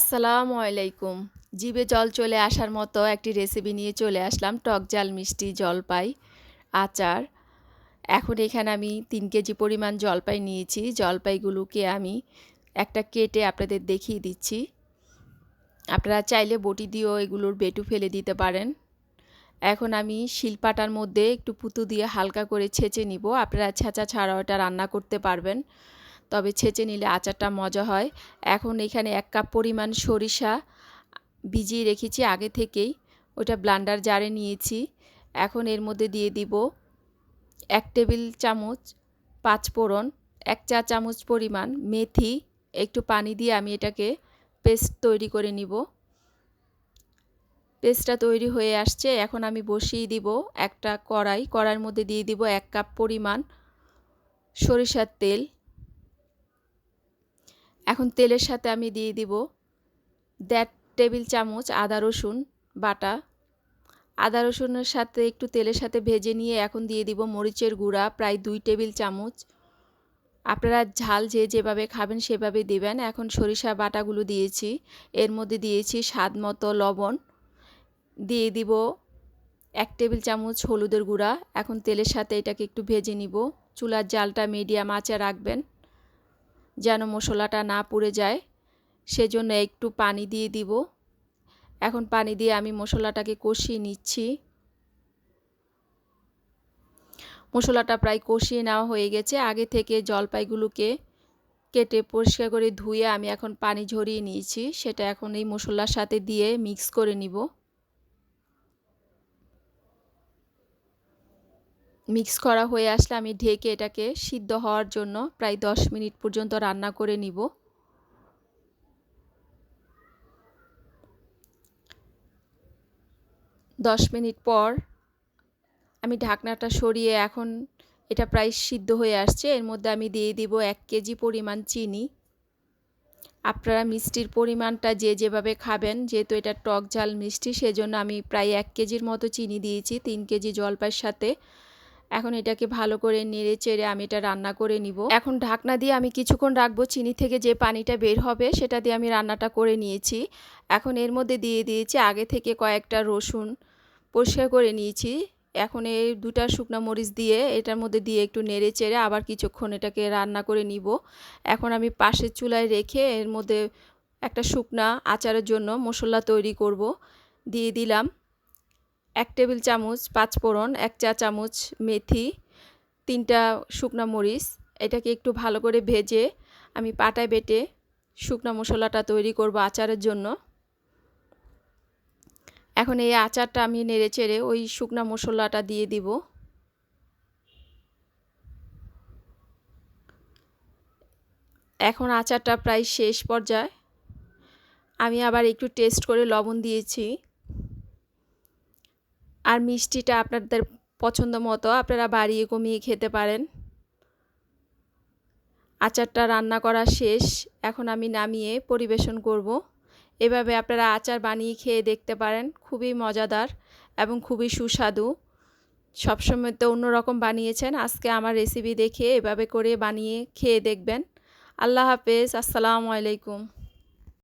আসসালামু আলাইকুম। জিভে জল চলে আসার মতো একটি রেসিপি নিয়ে চলে আসলাম, টক জাল মিষ্টি জলপাই আচার। এখন এখানে আমি তিন কেজি পরিমাণ জলপাই নিয়েছি। জলপাইগুলোকে আমি একটা কেটে আপনাদের দেখিয়ে দিচ্ছি। আপনারা চাইলে বটি দিয়েও এগুলোর বেটু ফেলে দিতে পারেন। এখন আমি শিলপাটার মধ্যে একটু পুতু দিয়ে হালকা করে ছেঁচে নিব। আপনারা ছেঁচা ছাড়াও এটা রান্না করতে পারবেন। তবে ছেঁচে নিলে আচারটা মজা হয়। এখন এখানে এক কাপ পরিমাণ সরিষা ভিজিয়ে রেখেছি আগে থেকেই। ওটা ব্লান্ডার জারে নিয়েছি। এখন এর মধ্যে দিয়ে দিব এক টেবিল চামচ পাঁচ ফোড়ন, এক চা চামচ পরিমাণ মেথি। একটু পানি দিয়ে আমি এটাকে পেস্ট তৈরি করে নিব। পেস্টটা তৈরি হয়ে আসছে। এখন আমি বসিয়ে দিব একটা কড়াই। কড়াইয়ের মধ্যে দিয়ে দিব এক কাপ পরিমাণ সরিষার তেল। এখন তেলের সাথে আমি দিয়ে দিব দেড় টেবিল চামচ আদা রসুন বাটা। আদা রসুনের সাথে একটু তেলের সাথে ভেজে নিয়ে এখন দিয়ে দিব মরিচের গুঁড়া, প্রায় দুই টেবিল চামচ। আপনারা ঝাল যে যেভাবে খাবেন সেভাবে দিবেন। এখন সরিষা বাটাগুলো দিয়েছি। এর মধ্যে দিয়েছি স্বাদ মতো লবণ। দিয়ে দিব এক টেবিল চামচ হলুদের গুঁড়া। এখন তেলের সাথে এটাকে একটু ভেজে নিব। চুলার জালটা মিডিয়াম আঁচে রাখবেন। যেন মশলাটা না পুড়ে যায়, সেজন্য একটু পানি দিয়ে দিব। এখন পানি দিয়ে আমি মশলাটাকে কষিয়ে নিচ্ছি। মশলাটা প্রায় কষিয়ে নেওয়া হয়ে গেছে। আগে থেকে জলপাইগুলোকে কেটে পরিষ্কার করে ধুয়ে আমি এখন পানি ঝরিয়ে নিয়েছি। সেটা এখন এই মশলার সাথে দিয়ে মিক্স করে নিব। মিক্স করা হয়ে আসলে আমি ঢেকে এটাকে সিদ্ধ হওয়ার জন্য প্রায় দশ মিনিট পর্যন্ত রান্না করে নিব। দশ মিনিট পর আমি ঢাকনাটা সরিয়ে এখন এটা প্রায় সিদ্ধ হয়ে আসছে। এর মধ্যে আমি দিয়ে দিব এক কেজি পরিমাণ চিনি। আপনারা মিষ্টির পরিমাণটা যে যেভাবে খাবেন, যেহেতু এটা টক ঝাল মিষ্টি, সেজন্য আমি প্রায় এক কেজির মতো চিনি দিয়েছি, তিন কেজি জলপাইয়ের সাথে। এখন এটাকে ভালো করে নেড়ে চেড়ে আমি এটা রান্না করে নিব। এখন ঢাকনা দিয়ে আমি কিছুক্ষণ রাখব। চিনি থেকে যে পানিটা বের হবে সেটা দিয়ে আমি রান্নাটা করে নিয়েছি। এখন এর মধ্যে দিয়ে দিয়েছি আগে থেকে কয়েকটা রসুন পরিষ্কার করে নিয়েছি। এখন এই দুটা শুকনো মরিচ দিয়ে এটার মধ্যে দিয়ে একটু নেড়ে চেড়ে আবার কিছুক্ষণ এটাকে রান্না করে নিব। এখন আমি পাশের চুলায় রেখে এর মধ্যে একটা শুকনা আচারের জন্য মশলা তৈরি করব। দিয়ে দিলাম। এক টেবিল চামচ পাঁচফোড়ন এক চা চামচ মেথি, তিনটা শুকনো মরিচ, এটাকে একটু ভালো করে ভেজে আমি পাটায় বেটে শুকনো মশলাটা তৈরি করব আচারের জন্য। এখন এই আচারটা আমি নেড়ে চেড়ে ওই শুকনো মশলাটা দিয়ে দিব। এখন আচারটা প্রায় শেষ পর্যায়ে। আমি আবার একটু টেস্ট করে লবণ দিয়েছি। আর মিষ্টিটা আপনাদের পছন্দ মতো আপনারা বাড়িয়ে কমিয়ে খেতে পারেন। আচারটা রান্না করা শেষ, এখন আমি নামিয়ে পরিবেশন করব। এভাবে আপনারা আচার বানিয়ে খেয়ে দেখতে পারেন, খুবই মজাদার এবং খুবই সুস্বাদু। সবসময় তো অন্যরকম বানিয়েছেন, আজকে আমার রেসিপি দেখে এভাবে করে বানিয়ে খেয়ে দেখবেন। আল্লাহ হাফেজ, আসসালামু আলাইকুম।